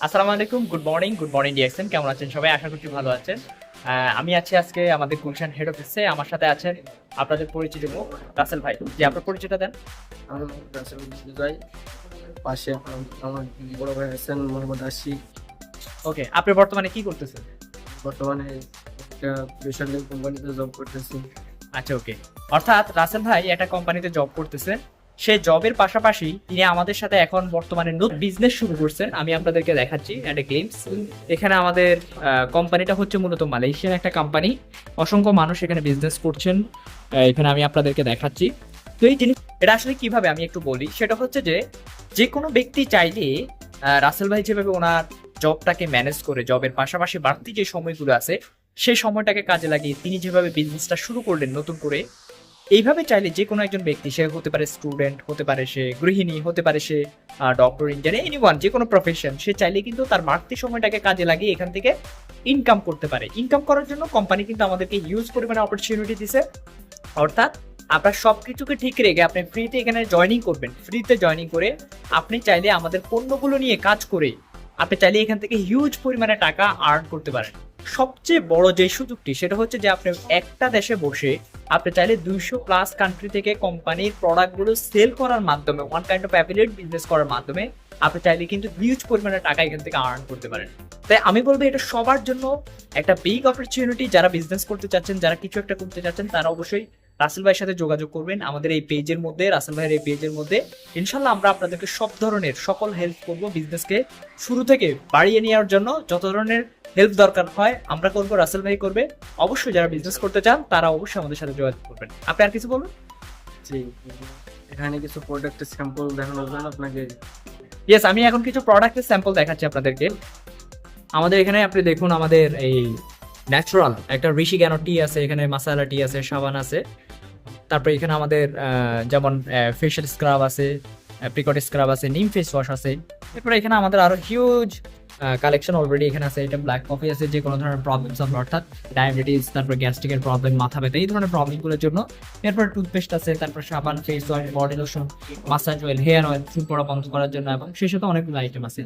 আসসালামু আলাইকুম good morning good morning DXN কেমন আছেন সবাই? আশা করছি ভালো আছেন। আমি আছি আজকে আমাদের গুলশান হেড অফিসে আমার সাথে আছেন আপনাদের পরিচিত মুখ রাসেল ভাই। যে আপনার পরিচয়টা দেন। রাসেল পাশে আমার- আমার বড় ভাই আছেন মোহাম্মদ আশিক। ওকে আপনি বর্তমানে কি করতেছেন? বর্তমানে একটা বেসরকারি কোম্পানিতে জব করতেছি। আচ্ছা ওকে অর্থাৎ রাসেল ভাই একটা কোম্পানিতে জব করতেছেন। সে জবের পাশাপাশি তিনি আমাদের সাথে এখন বর্তমানে নতুন বিজনেস শুরু করছেন। আমি আপনাদেরকে দেখাচ্ছি একটা গেমস এখানে আমাদের কোম্পানিটা হচ্ছে মূলত মালয়েশিয়ান একটা কোম্পানি অসংখ্য মানুষ এখানে বিজনেস করছেন। এখানে আমি আপনাদেরকে দেখাচ্ছি। তো এই জিনিস, এটা আসলে কীভাবে আমি একটু বলি? সেটা হচ্ছে যে যে কোনো ব্যক্তি চাইলে রাসেল ভাই যেভাবে ওনার জবটাকে ম্যানেজ করে, জবের পাশাপাশি বাড়তি যে সময়গুলো আছে, সেই সময়টাকে কাজে লাগিয়ে তিনি যেভাবে বিজনেসটা শুরু করলেন নতুন করে এইভাবে চাইলে যে কোনো একজন ব্যক্তি, সে হতে পারে স্টুডেন্ট হতে পারে সে গৃহিণী, হতে পারে সে ডক্টর ইঞ্জিনিয়ার এনিওয়ান যে কোনো প্রফেশন সে চাইলে কিন্তু তার বাড়তি সময়টাকে কাজে লাগিয়ে এখান থেকে ইনকাম করতে পারে। ইনকাম করার জন্য কোম্পানি কিন্তু আমাদেরকে ইউজ পরিমাণে অপরচুনিটি দিছে। অর্থাৎ আপনার সব কিছুকে ঠিক রেখে আপনি ফ্রিতে এখানে জয়নিং করবেন। ফ্রিতে জয়নিং করে আপনি চাইলে আমাদের পণ্যগুলো নিয়ে কাজ করে আপনি চাইলে এখান থেকে হিউজ পরিমাণে টাকা আর্ন করতে পারেন। সবচেয়ে বড় যে সুযোগটি, সেটা হচ্ছে যে আপনি একটা দেশে বসে আপনি চাইলে দুইশো প্লাস কান্ট্রি থেকে কোম্পানির প্রোডাক্টগুলো সেল করার মাধ্যমে one kind of affiliate business করার মাধ্যমে আপনি চাইলে কিন্তু হিউজ পরিমাণে টাকা এখান থেকে আর্ন করতে পারেন। তাই আমি বলব এটা সবার জন্য একটা বিগ অপরচুনিটি যারা বিজনেস করতে চাচ্ছেন, যারা কিছু একটা করতে চাচ্ছেন, তারা অবশ্যই রাসেল ভাইয়ের সাথে যোগাযোগ করবেন আমাদের এই পেজের মধ্যে রাসেল ভাইয়ের এই পেজের মধ্যে। ইনশাল্লাহ আমরা আপনাদেরকে সব ধরনের সকল হেল্প করব বিজনেসকে শুরু থেকে বাড়িয়ে নেওয়ার জন্য। যত ধরনের হেল্প দরকার হয় আমরা করব রাসেল ভাই করবে। অবশ্যই যারা বিজনেস করতে চান তারা অবশ্যই আমাদের সাথে যোগাযোগ করবেন। আপনি আর কিছু বলবেন জি এখানে কিছু প্রোডাক্টের স্যাম্পল দেখানোর জন্য আপনাকে ইয়েস আমি এখন কিছু প্রোডাক্টের স্যাম্পল দেখাচ্ছি আপনাদেরকে। আমাদের এখানে আপনি দেখুন আমাদের এই ন্যাচারাল একটা ঋষি জ্ঞান টি আছে, এখানে মাসালা টি আছে, সাবান আছে। তারপরে এখানে আমাদের যেমন ফেশিয়াল স্ক্রাব আছে প্রিকট স্ক্রাব আছে নিম ফেস ওয়াশ আছে। এরপরে এখানে আমাদের আরও হিউজ কালেকশন অলরেডি এখানে আছে, এটা ব্ল্যাক কফি আছে যে কোনো ধরনের প্রবলেমস হবে, অর্থাৎ ডায়াবেটিস তারপর গ্যাস্ট্রিকের প্রবলেম মাথা ব্যথা, এই ধরনের প্রবলেমগুলোর জন্য এরপর টুথপেস্ট আছে, তারপর সাবান face wash body lotion massage oil hair oil চুল পড়া বন্ধ করার জন্য এবং সেই সাথে অনেকগুলো আইটেম আছে।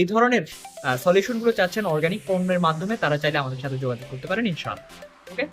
এই ধরনের সলিউশনগুলো চাচ্ছেন অর্গানিক পণ্যের মাধ্যমে, তারা চাইলে আমাদের সাথে যোগাযোগ করতে পারেন, ইনশাআল্লাহ। ওকে